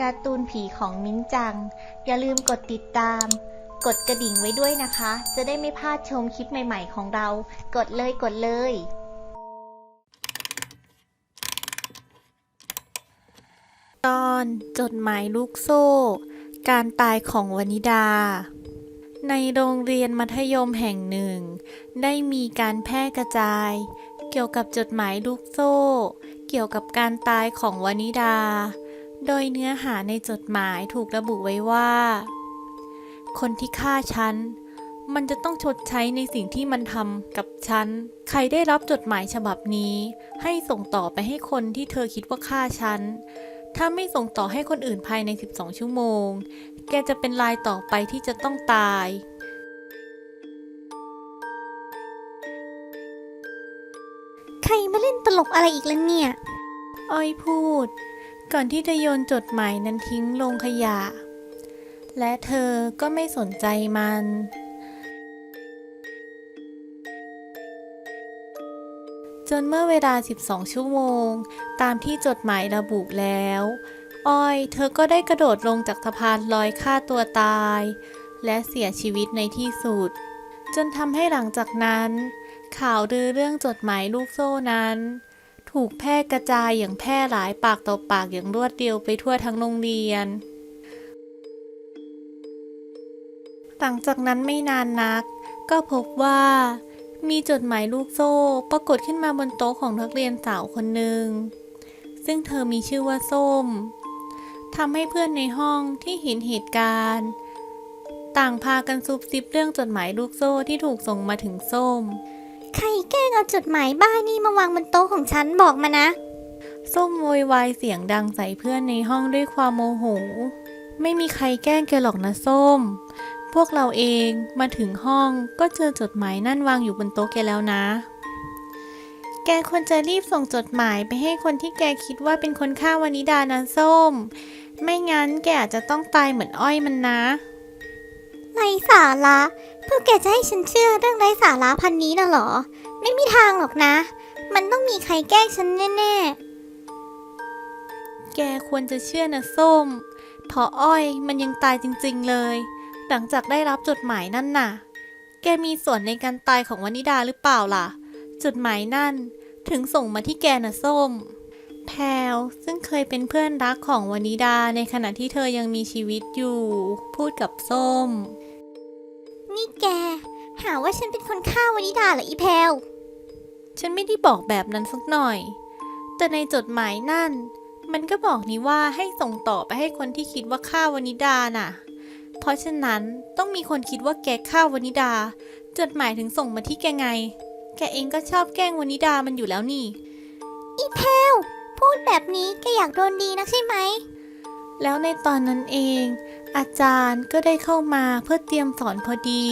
การ์ตูนผีของมิ้นจัง อย่าลืมกดติดตาม กดกระดิ่งไว้ด้วยนะคะ จะได้ไม่พลาดชมคลิปใหม่ๆของเรา กดเลยกดเลย ตอนจดหมายลูกโซ่ การตายของวนิดา ในโรงเรียนมัธยมแห่งหนึ่ง ได้มีการแพร่กระจาย เกี่ยวกับจดหมายลูกโซ่ เกี่ยวกับการตายของวนิดา โดยเนื้อหาในจดหมายถูกระบุไว้ว่า คนที่ฆ่าฉัน มันจะต้องชดใช้ในสิ่งที่มันทำกับฉัน ใครได้รับจดหมายฉบับนี้ ให้ส่งต่อไปให้คนที่เธอคิดว่าฆ่าฉัน ถ้าไม่ส่งต่อให้คนอื่นภายใน 12 ชั่วโมง แกจะเป็นรายต่อไปที่จะต้องตายใครมาเล่นตลกอะไรอีกแล้วเนี่ย อ้อยพูด ก่อนที่จะโยนจดหมายนั้นทิ้งลงขยะ และเธอก็ไม่สนใจมัน จนเมื่อเวลา 12 ชั่วโมง ตามที่จดหมายระบุแล้วอ้อย เธอก็ได้กระโดดลงจากสะพานลอยฆ่าตัวตาย และเสียชีวิตในที่สุด จนทำให้หลังจากนั้น ข่าวลือเรื่องจดหมายลูกโซ่นั้น ถูกแพร่กระจายอย่างแพร่หลายปากต่อปากอย่างรวดเร็วไปทั่วทั้งโรงเรียน หลังจากนั้นไม่นานนัก ก็พบว่า มีจดหมายลูกโซ่ปรากฏขึ้นมาบนโต๊ะของนักเรียนสาวคนหนึ่ง ซึ่งเธอมีชื่อว่าส้มทำให้เพื่อนในห้องที่เห็นเหตุการณ์ ต่างพากันซุบซิบเรื่องจดหมายลูกโซ่ที่ถูกส่งมาถึงส้ม แกล้งเอาจดหมายบ้านี่มาวางบนโต๊ะของฉันบอกมานะ ส้มโวยวายเสียงดังใส่เพื่อนในห้องด้วยความโมโห ไม่มีใครแกล้งแกหรอกนะส้ม พวกเราเองมาถึงห้องก็เจอจดหมายนั่นวางอยู่บนโต๊ะแกแล้วนะ แกควรจะรีบส่งจดหมายไปให้คนที่แกคิดว่าเป็นคนฆ่าวานิดานะส้ม ไม่งั้นแกอาจจะต้องตายเหมือนอ้อยมันนะไร้สาระพวกแกจะให้ฉันเชื่อเรื่องไร้สาระพันนี้น่ะเหรอ ไม่มีทางหรอกนะ มันต้องมีใครแกล้งฉันแน่แกควรจะเชื่อนะส้มเพราะอ้อยมันยังตายจริงๆเลย หลังจากได้รับจดหมายนั่นน่ะ แกมีส่วนในการตายของวนิดาหรือเปล่าล่ะ จดหมายนั่นถึงส่งมาที่แกนะส้ม แพลวซึ่งเคยเป็นเพื่อนรักของวนิดาในขณะที่เธอยังมีชีวิตอยู่ พูดกับส้มๆนี่แก หาว่าฉันเป็นคนฆ่าวานิดาเหรออีแพลว ฉันไม่ได้บอกแบบนั้นสักหน่อย แต่ในจดหมายนั่น มันก็บอกนี่ว่าให้ส่งต่อไปให้คนที่คิดว่าฆ่าวนิดาน่ะ เพราะฉะนั้นต้องมีคนคิดว่าแกฆ่าวนิดา จดหมายถึงส่งมาที่แกไง แกเองก็ชอบแกล้งวนิดามันอยู่แล้วนี่ อีแพลวพูดแบบนี้แกอยากโดนดีนะใช่ไหม แล้วในตอนนั้นเอง อาจารย์ก็ได้เข้ามาเพื่อเตรียมสอนพอดี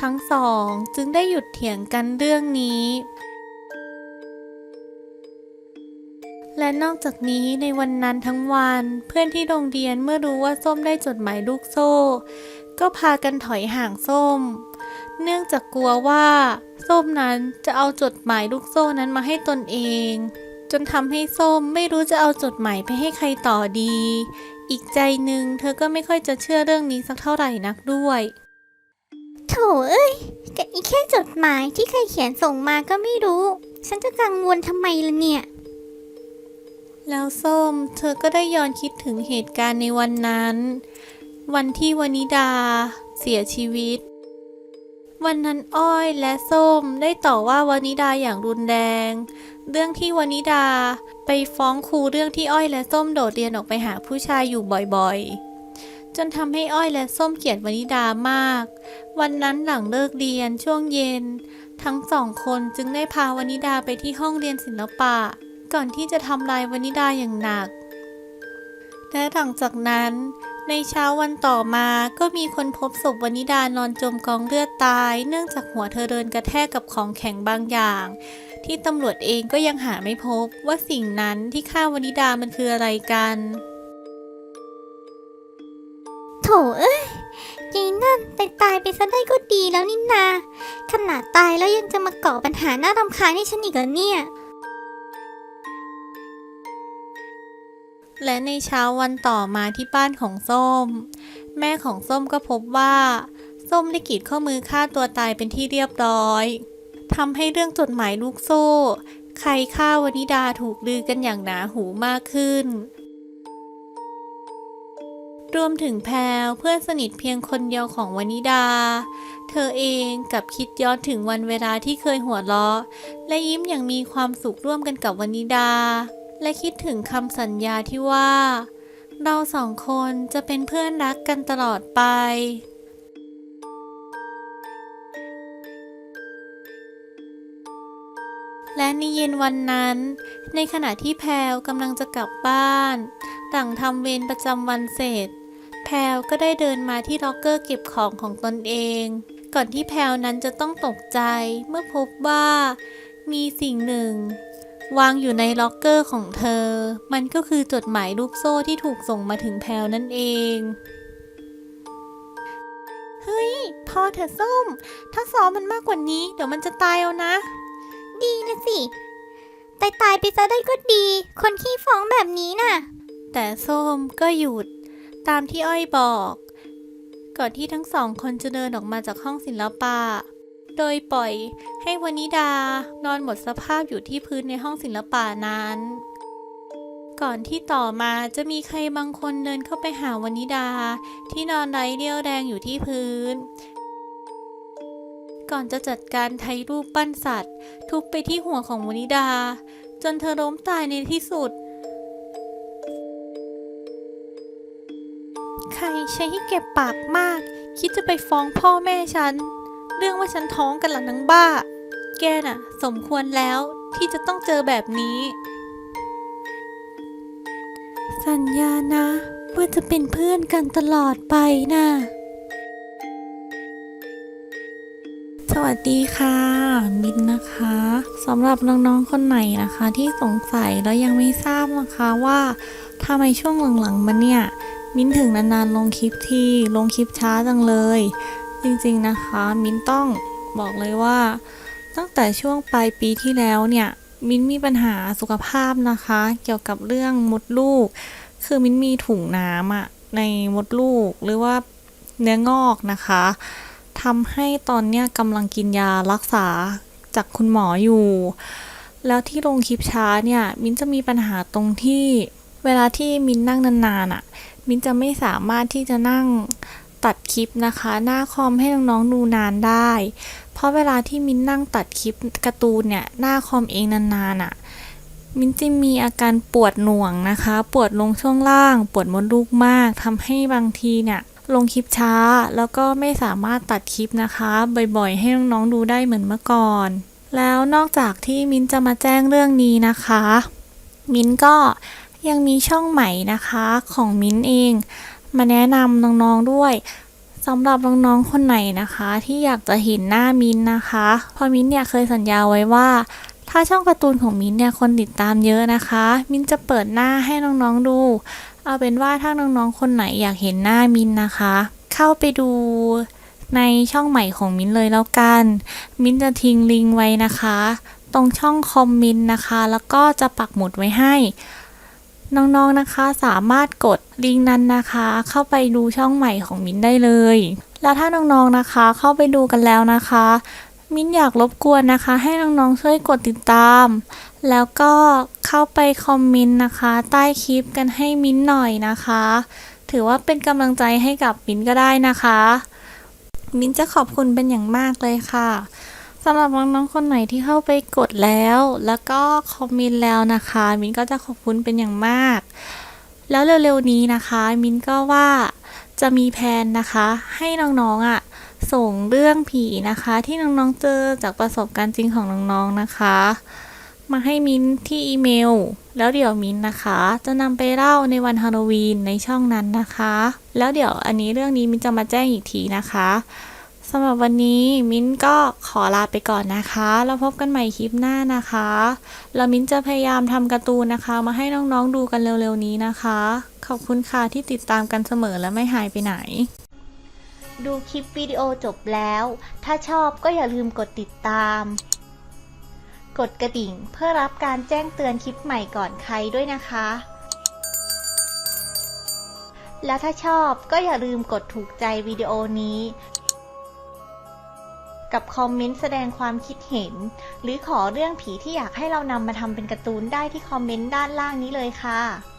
ทั้งสองจึงได้หยุดเถียงกันเรื่องนี้ และนอกจากนี้ในวันนั้นทั้งวันเพื่อนที่โรงเรียนเมื่อรู้ว่าส้มได้จดหมายลูกโซ่ ก็พากันถอยห่างส้ม เนื่องจากกลัวว่า ส้มนั้นจะเอาจดหมายลูกโซ่นั้นมาให้ตนเอง จนทำให้ส้มไม่รู้จะเอาจดหมายไปให้ใครต่อดี อีกใจหนึ่งเธอก็ไม่ค่อยจะเชื่อเรื่องนี้สักเท่าไหร่นักด้วยโถเอ้ยแกอีแค่จดหมายที่ใครเขียนส่งมาก็ไม่รู้ ฉันจะกังวลทำไมล่ะเนี่ย แล้วส้มเธอก็ได้ย้อนคิดถึงเหตุการณ์ในวันนั้น วันที่วนิดา เสียชีวิต วันนั้นอ้อยและส้มได้ต่อว่าวนิดาอย่างรุนแรง เรื่องที่วนิดาไปฟ้องครูเรื่องที่อ้อยและส้มโดดเรียนออกไปหาผู้ชายอยู่บ่อยๆ จนทำให้อ้อยและส้มเกลียดวนิดามาก วันนั้นหลังเลิกเรียนช่วงเย็น ทั้งสองคนจึงได้พาวนิดาไปที่ห้องเรียนศิลปะ ก่อนที่จะทำลายวนิดาอย่างหนัก และหลังจากนั้น ในเช้าวันต่อมาก็มีคนพบศพวนิดานอนจมกองเลือดตาย เนื่องจากหัวเธอเดินกระแทกกับของแข็งบางอย่าง ที่ตำรวจเองก็ยังหาไม่พบว่าสิ่งนั้นที่ฆ่าวนิดามันคืออะไรกันโถเอ้ยยีนั่นไปตายไปซะได้ก็ดีแล้วนี่นา ขนาดตายแล้วยังจะมาก่อปัญหาหน้ารำคาญให้ฉันอีกเหรอเนี่ย และในเช้าวันต่อมาที่บ้านของส้ม แม่ของส้มก็พบว่า ส้มได้กรีดข้อมือฆ่าตัวตายเป็นที่เรียบร้อยทำให้เรื่องจดหมายลูกโซ่ ใครฆ่าวนิดาถูกลือกันอย่างหนาหูมากขึ้น รวมถึงแพลวเพื่อนสนิทเพียงคนเดียวของวนิดา เธอเองกับคิดย้อนถึงวันเวลาที่เคยหัวเราะ และยิ้มอย่างมีความสุขร่วมกันกับวนิดา และคิดถึงคำสัญญาที่ว่า เราสองคนจะเป็นเพื่อนรักกันตลอดไป และในเย็นวันนั้น ในขณะที่แพลวกำลังจะกลับบ้านหลังทำเวรประจำวันเสร็จ แพลวก็ได้เดินมาที่ล็อกเกอร์เก็บของของตนเอง ก่อนที่แพลวนั้นจะต้องตกใจเมื่อพบว่ามีสิ่งหนึ่ง วางอยู่ในล็อกเกอร์ของเธอ มันก็คือจดหมายลูกโซ่ที่ถูกส่งมาถึงแพลวนั่นเอง เฮ้ย พอเถอะส้ม ถ้าซ้อมมันมากกว่านี้ เดี๋ยวมันจะตายเอานะ ดีนะสิ ตายตายไปซะได้ก็ดี คนขี้ฟ้องแบบนี้น่ะ แต่ส้มก็หยุด ตามที่อ้อยบอก ก่อนที่ทั้งสองคนจะเดินออกมาจากห้องศิลปะ โดยปล่อยให้วนิดานอนหมดสภาพอยู่ที่พื้นในห้องศิลปะนั้น ก่อนที่ต่อมาจะมีใครบางคนเดินเข้าไปหาวนิดา ที่นอนไร้เรี่ยวแรงอยู่ที่พื้น ก่อนจะจัดการไทยรูปปั้นสัตว์ ทุบไปที่หัวของวนิดา จนเธอล้มตายในที่สุดใครใช้ให้เก็บปากมาก คิดจะไปฟ้องพ่อแม่ฉัน เรื่องว่าฉันท้องกันหลังนังบ้า แกน่ะ สมควรแล้วที่จะต้องเจอแบบนี้ สัญญานะ ว่าจะเป็นเพื่อนกันตลอดไปนะ สวัสดีค่ะ มินนะคะสำหรับน้องๆคนไหนนะคะ ที่สงสัยแล้วยังไม่ทราบนะคะว่าทำไมช่วงหลังๆมาเนี่ย มิ้นถึงนานๆลงคลิปที่ลงคลิปช้าจังเลย จริงๆนะคะ มิ้นต้องบอกเลยว่า ตั้งแต่ช่วงปลายปีที่แล้วเนี่ย มิ้นมีปัญหาสุขภาพนะคะ เกี่ยวกับเรื่องมดลูก คือมิ้นมีถุงน้ำอะในมดลูกหรือว่าเนื้องอกนะคะทำให้ตอนเนี้ยกำลังกินยารักษาจากคุณหมออยู่ แล้วที่ลงคลิปช้าเนี่ย มิ้นจะมีปัญหาตรงที่เวลาที่มิ้นนั่งนานๆอะมิ้นจะไม่สามารถที่จะนั่ง ตัดคลิปนะคะ หน้าคอมให้น้องๆดูนานได้ เพราะเวลาที่มิ้นนั่งตัดคลิปการ์ตูนเนี่ยหน้าคอมเองนานๆอะ่ะมิ้นจะมีอาการปวดหน่วงนะคะ ปวดลงช่วงล่าง ปวดมดลูกมากทำให้บางทีเนี่ยลงคลิปช้า แล้วก็ไม่สามารถตัดคลิปนะคะ บ่อยๆ ให้น้องๆดูได้เหมือนเมื่อก่อน แล้วนอกจากที่มิ้นจะมาแจ้งเรื่องนี้นะคะ มิ้นก็ยังมีช่องใหม่นะคะของมิ้นเอง มาแนะนำน้องๆด้วยสำหรับน้องๆคนไหนนะคะ ที่อยากจะเห็นหน้ามินนะคะเพราะมินเนี่ยเคยสัญญาไว้ว่า ถ้าช่องการ์ตูนของมินเนี่ยคนติดตามเยอะนะคะ มินจะเปิดหน้าให้น้องๆดู เอาเป็นว่าถ้าน้องๆคนไหนอยากเห็นหน้ามินนะคะ เข้าไปดูในช่องใหม่ของมิ้นเลยแล้วกัน มิ้นจะทิ้งลิงก์ไว้นะคะ ตรงช่องคอมเมนต์นะคะ แล้วก็จะปักหมุดไว้ให้ น้องๆนะคะสามารถกด ลิงก์นั้นนะคะเข้าไปดูช่องใหม่ของมิ้นได้เลย แล้วถ้าน้องๆนะคะเข้าไปดูกันแล้วนะคะ มิ้นอยากรบกวนนะคะ ให้น้องๆช่วยกดติดตาม แล้วก็เข้าไปคอมเมนต์นะคะ ใต้คลิปกันให้มิ้นหน่อยนะคะ ถือว่าเป็นกำลังใจให้กับมิ้นก็ได้นะคะ มิ้นจะขอบคุณเป็นอย่างมากเลยค่ะสำหรับน้องๆคนไหนที่เข้าไปกดแล้ว แล้วก็คอมเมนต์แล้วนะคะ มินก็จะขอบคุณเป็นอย่างมาก แล้วเร็วๆนี้นะคะ มินก็ว่าจะมีแผนนะคะ ให้น้องๆอะส่งเรื่องผีนะคะ ที่น้องๆเจอจากประสบการณ์จริงของน้องๆนะคะ มาให้มินที่อีเมล แล้วเดี๋ยวมินนะคะ จะนำไปเล่าในวันฮาโลวีนในช่องนั้นนะคะ แล้วเดี๋ยวอันนี้เรื่องนี้มินจะมาแจ้งอีกทีนะคะำหรับวันนี้มิ้นก็ขอลาไปก่อนนะคะ แล้วพบกันใหม่คลิปหน้านะคะ แล้วมิ้นจะพยายามทำการ์ตูนนะคะ มาให้น้องๆดูกันเร็วๆนี้นะคะ ขอบคุณค่ะที่ติดตามกันเสมอและไม่หายไปไหน ดูคลิปวิดีโอจบแล้ว ถ้าชอบก็อย่าลืมกดติดตาม กดกระดิ่งเพื่อรับการแจ้งเตือนคลิปใหม่ก่อนใครด้วยนะคะ แล้วถ้าชอบก็อย่าลืมกดถูกใจวิดีโอนี้ กับคอมเมนต์แสดงความคิดเห็น หรือขอเรื่องผีที่อยากให้เรานำมาทำเป็นการ์ตูนได้ที่คอมเมนต์ด้านล่างนี้เลยค่ะ